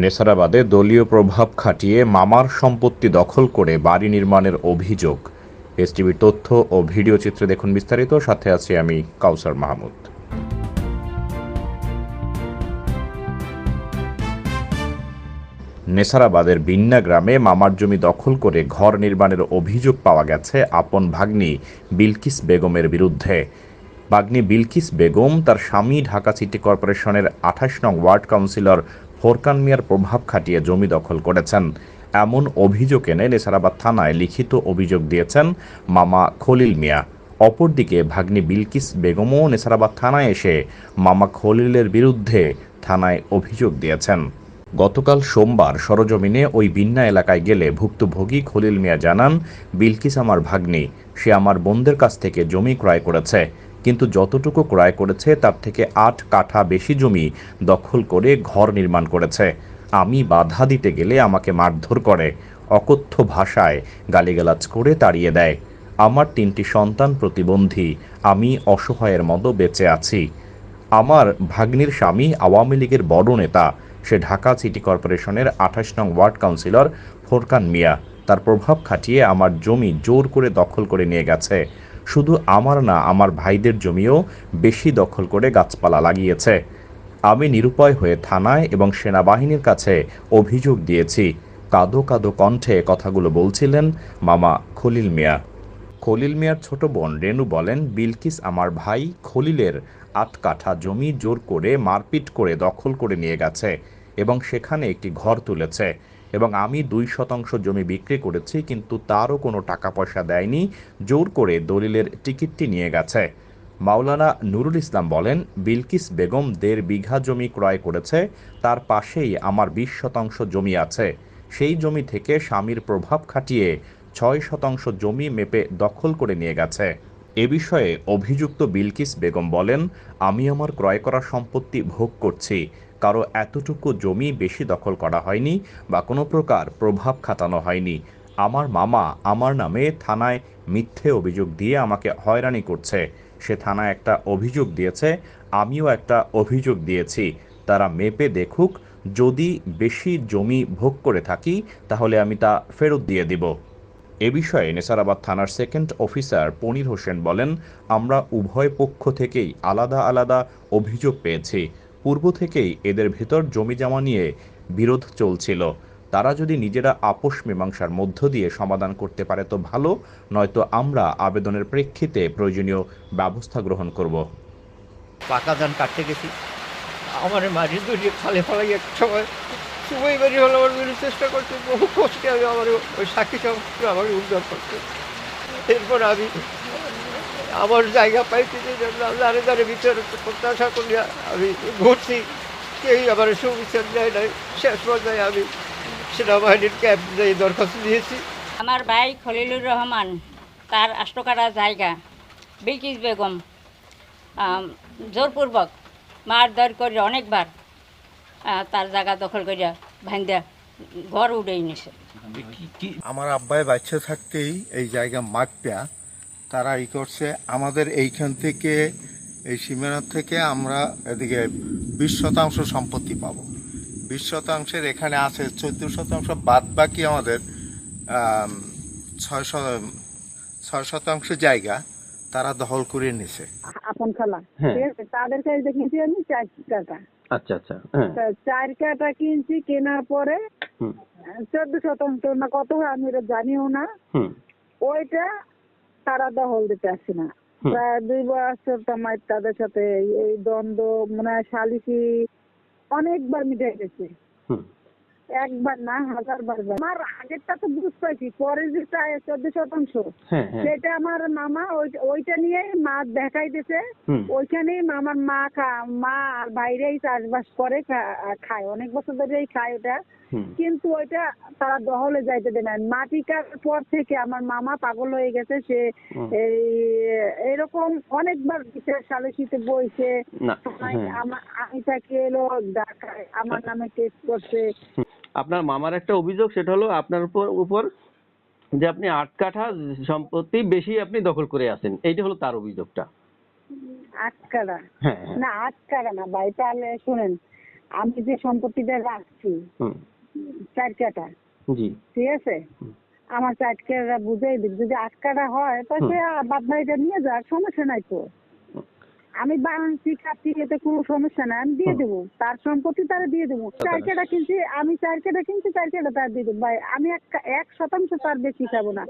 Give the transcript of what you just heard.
নেসারাবাদে দলীয় প্রভাব খাটিয়ে মামার সম্পত্তি দখল করে বাড়ি নির্মাণের অভিযোগ। এসটিভির তথ্য ও ভিডিও চিত্রে দেখুন বিস্তারিত। সাথে আছি আমি কাউসার মাহমুদ। নেসারাবাদের বিন্না গ্রামে মামার জমি দখল করে ঘর নির্মাণের অভিযোগ পাওয়া গেছে আপন ভাগ্নি বিলকিস বেগমের বিরুদ্ধে। ভাগ্নি বিলকিস বেগম তার স্বামী ঢাকা সিটি কর্পোরেশনের আঠাশ নং ওয়ার্ড কাউন্সিলর ফোরকান মিয়ার প্রভাব খাটিয়ে জমি দখল করেছেন। এমন অভিযোগ এনে নেসারাবাদ থানায় লিখিত অভিযোগ দিয়েছেন মামা খলিল মিয়া। অপরদিকে ভাগ্নি বিলকিস বেগমও নেসারাবাদ থানায় এসে মামা খলিলের বিরুদ্ধে থানায় অভিযোগ দিয়েছেন। গতকাল সোমবার সরজমিনে ওই বিন্না এলাকায় গেলে ভুক্তভোগী খলিল মিয়া জানান, বিলকিস আমার ভাগ্নি। সে আমার বোনদের কাছ থেকে জমি ক্রয় করেছে। কিন্তু যতটুকু ক্রয় করেছে, তার থেকে আট কাঠা বেশি জমি দখল করে ঘর নির্মাণ করেছে। আমি বাধা দিতে গেলে আমাকে মারধর করে, অকথ্য ভাষায় গালিগালাজ করে তাড়িয়ে দেয়। আমার তিনটি সন্তান প্রতিবন্ধী, আমি অসহায়ের মতো বেঁচে আছি। আমার ভাগ্নির স্বামী আওয়ামী লীগের বড় নেতা, সে ঢাকা সিটি কর্পোরেশনের আঠাশ নং ওয়ার্ড কাউন্সিলর ফোরকান মিয়া। তার প্রভাব খাটিয়ে আমার জমি জোর করে দখল করে নিয়ে গেছে। শুধু আমার না, আমার ভাইদের জমিও বেশি দখল করে গাছপালা লাগিয়েছে। আমি নিরুপায় হয়ে থানায় এবং সেনাবাহিনীর কাছে অভিযোগ দিয়েছি। কাদো কাদো কণ্ঠে কথাগুলো বলছিলেন মামা খলিল মিয়া। খলিল মিয়ার ছোট বোন রেনু বলেন, বিলকিস আমার ভাই খলিলের আট কাঠা জমি জোর করে মারপিট করে দখল করে নিয়ে গেছে এবং সেখানে একটি ঘর তুলেছে। এবং আমি দুই শতাংশ জমি বিক্রি করেছি, কিন্তু তারও কোনো টাকা পয়সা দেয়নি, জোর করে দলিলের টিকিটটি নিয়ে গেছে। মাওলানা নুরুল ইসলাম বলেন, বিলকিস বেগম দেড় বিঘা জমি ক্রয় করেছে, তার পাশেই আমার বিশ শতাংশ জমি আছে। সেই জমি থেকে স্বামীর প্রভাব খাটিয়ে ছয় শতাংশ জমি মেপে দখল করে নিয়ে গেছে। এ বিষয়ে অভিযুক্ত বিলকিস বেগম বলেন, আমি আমার ক্রয় করা সম্পত্তি ভোগ করছি। কারও এতটুকু জমি বেশি দখল করা হয়নি বা কোনো প্রকার প্রভাব খাটানো হয়নি। আমার মামা আমার নামে থানায় মিথ্যে অভিযোগ দিয়ে আমাকে হয়রানি করছে। সে থানায় একটা অভিযোগ দিয়েছে, আমিও একটা অভিযোগ দিয়েছি। তারা মেপে দেখুক, যদি বেশি জমি ভোগ করে থাকি, তাহলে আমি তা ফেরত দিয়ে দিব। এ বিষয়ে নেসারাবাদ থানার সেকেন্ড অফিসার পনির হোসেন বলেন, আমরা উভয় পক্ষ থেকেই আলাদা আলাদা অভিযোগ পেয়েছি। পূর্ব থেকেই এদের ভেতর জমি জমা নিয়ে বিরোধ চলছিল। তারা যদি নিজেরা আপোষ মীমাংসার মধ্য দিয়ে সমাধান করতে পারে তো ভালো, নয়তো আমরা আবেদনের প্রেক্ষিতে প্রয়োজনীয় ব্যবস্থা গ্রহণ করব। পাকা ধান কাটতে গেছি। আমার মাঝে দুটি ফালে ফালাই এক সময় সময় বাড়ি হলো আমার বিরুদ্ধে চেষ্টা করছে, বহু কষ্টে আমি আমার ওই সাক্ষী সংস্থা আমার উদ্ধার করছে। এরপর আমি আমার জায়গা পাইছি যে দাঁড়ে দাঁড়ে বিচার প্রত্যাশা করি আমি ঘুরছি, কেউই আমার সুবিচার দেয় নাই। শেষ পর্যায়ে আমি সেনাবাহিনীর ক্যাম্প যাই দরখাস্ত দিয়েছি। আমার ভাই খলিলুর রহমান, তার আষ্টকাটা জায়গা, বিলকিস বেগম জোরপূর্বক মারধর করে অনেকবার। তার জায়গা দখল করিয়া ভাঙ্গা ঘর উঠেই নিছে। আমার আব্বাই বাচ্চা থাকতেই এই জায়গা মাপয়া তারা ই করছে আমাদের এইখান থেকে এই সীমানার থেকে আমরা এদিকে বিশ শতাংশ সম্পত্তি পাবো। বিশ শতাংশের এখানে আছে চোদ্দ শতাংশ বাদ বাকি আমাদের আম, ছয় শত- ছয় শতাংশ জায়গা তারা দখল করে নিছে। আপন খালা হ্যাঁ। ঠিক আছে তাদের কাছে দেখেছি আমি চার কাটা আচ্ছা আচ্ছা হ্যাঁ। চার কাটা কিনছি কেনার পরে চোদ্দ শতাংশ না কত হয় আমি এটা জানিও না। ওইটা তারা দখল দিতে আসে না। প্রায় দুই বছর তোমার তাদের সাথে এই- দ্বন্দ্ব মানে সালিসি অনেকবার মিটে গেছে। একবার না হাজার বার আমার আগেরটা তো বুঝতে পারছি পরে যে চোদ্দ শতাংশ। হ্যাঁ হ্যাঁ। সেটা আমার মামা ওইটা নিয়ে মা দেখাইতেছে ওইখানেই আমার মা মা আর বাইরেই চাষবাস করে খায়। অনেক বছর ধরেই খায় ওটা। কিন্তু ওইটা তারা দহলে যাইতে দেয় না। মাটি কাটার পর থেকে আমার মামা পাগল হয়ে গেছে। সে এই এরকম অনেকবার বিচার সালিসিতে বইছে। না আমি হ্যাঁ তাকে এলো ঢাকায় আমার নামে কেস করছে। আপনার মামার একটা অভিযোগ সেটা হলো আপনার উপর উপর যে আপনি আট কাঠা সম্পত্তি বেশি আপনি দখল করে আছেন। এইটা হলো তার অভিযোগটা। হ্যাঁ হ্যাঁ। না আটকারা না ভাই তাহলে শুনেন আমি যে সম্পত্তিটা রাখছি চার জি। ঠিক আছে? আমার চার বুঝাই দিন যদি আট কাটা হয় তো সে বাদ বাড়িটা নিয়ে যাক সমস্যা নাই তো। আমি বাংলাদেশি খাচ্ছি এতে কোনো সমস্যা নাই আমি দিয়ে দেবো। তার সম্পত্তি তারা দিয়ে দেবো। চার কেটা কিনছি আমি চার কেটা কিনছি চার কেটা তার দিয়ে দেবো। ভাই আমি এক এক শতাংশ তার বেশি খাব না।